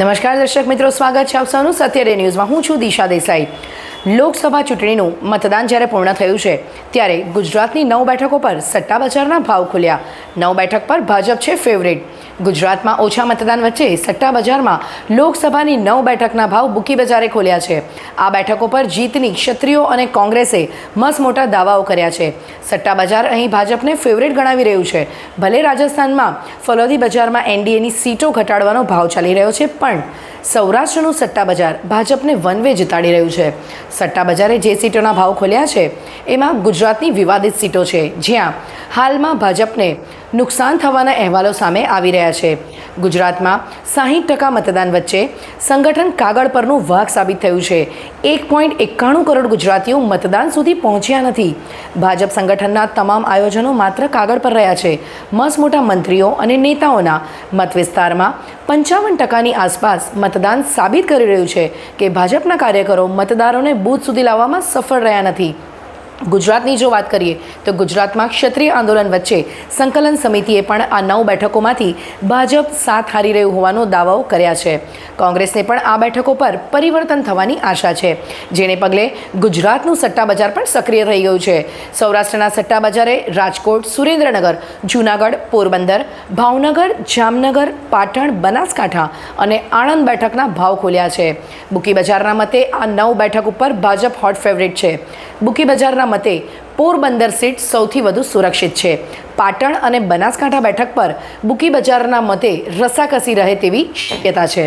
નમસ્કાર દર્શક મિત્રો સ્વાગત છે આપ સૌનું સત્ય રે ન્યૂઝમાં. હું છું દિશા દેસાઈ. લોકસભા ચૂંટણીનું મતદાન જ્યારે પૂર્ણ થયું છે, ત્યારે ગુજરાતની નવ બેઠકો પર સટ્ટા બજારના ભાવ ખુલ્યા. નવ બેઠક પર ભાજપ છે ફેવરેટ ગુજરાતમાં ઓછા મતદાન વચ્ચે સટ્ટા બજારમાં લોકસભાની નવ બેઠકના ભાવ બુકી બજારે ખોલ્યા છે. આ બેઠકો પર જીતની ક્ષત્રિયો અને કોંગ્રેસે મસ્ત મોટા દાવાઓ કર્યા છે. સટ્ટા બજાર અહીં ભાજપને ફેવરેટ ગણાવી રહ્યું છે. ભલે રાજસ્થાનમાં ફલોદી બજારમાં એનડીએની સીટો ઘટાડવાનો ભાવ ચાલી રહ્યો છે, પણ સૌરાષ્ટ્રનું સટ્ટા બજાર ભાજપને વન વે જીતાડી રહ્યું છે. સટ્ટા બજારે જે સીટોના ભાવ ખોલ્યા છે, એમાં ગુજરાતની વિવાદિત સીટો છે. જ્યાં હાલમાં ભાજપને નુકસાન થવાના અહેવાલો સામે આવી રહ્યા છે. ગુજરાતમાં સાહીઠ ટકા મતદાન વચ્ચે સંગઠન કાગળ પરનું વાઘ સાબિત થયું છે. એક પોઈન્ટ એકાણું કરોડ ગુજરાતીઓ મતદાન સુધી પહોંચ્યા નથી. ભાજપ સંગઠનના તમામ આયોજનો માત્ર કાગળ પર રહ્યા છે. મસમોટા મોટા મંત્રીઓ અને નેતાઓના મત વિસ્તારમાં પંચાવન ટકાની આસપાસ મતદાન સાબિત કરી રહ્યું છે કે ભાજપના કાર્યકરો મતદારોને બૂથ સુધી લાવવામાં સફળ રહ્યા નથી. ગુજરાતની જો વાત કરીએ, તો ગુજરાતમાં ક્ષત્રિય આંદોલન વચ્ચે સંકલન સમિતિએ પણ આ નવ બેઠકોમાંથી ભાજપ સાથ હારી રહ્યું હોવાનો દાવાઓ કર્યા છે. કોંગ્રેસને પણ આ બેઠકો પર પરિવર્તન થવાની આશા છે, જેને પગલે ગુજરાતનું સટ્ટા બજાર પણ સક્રિય થઈ ગયું છે. સૌરાષ્ટ્રના સટ્ટા બજારે રાજકોટ, સુરેન્દ્રનગર, જૂનાગઢ, પોરબંદર, ભાવનગર, જામનગર, પાટણ, બનાસકાંઠા અને આણંદ બેઠકના ભાવ ખોલ્યા છે. બુકી બજારના મતે આ નવ બેઠક ઉપર ભાજપ હોટ ફેવરિટ છે. બુકી બજારના મતે પોરબંદર સીટ સૌથી વધુ સુરક્ષિત છે. પાટણ અને બનાસકાંઠા બેઠક પર બુકી બજારના મતે રસાકસી રહે તેવી શક્યતા છે.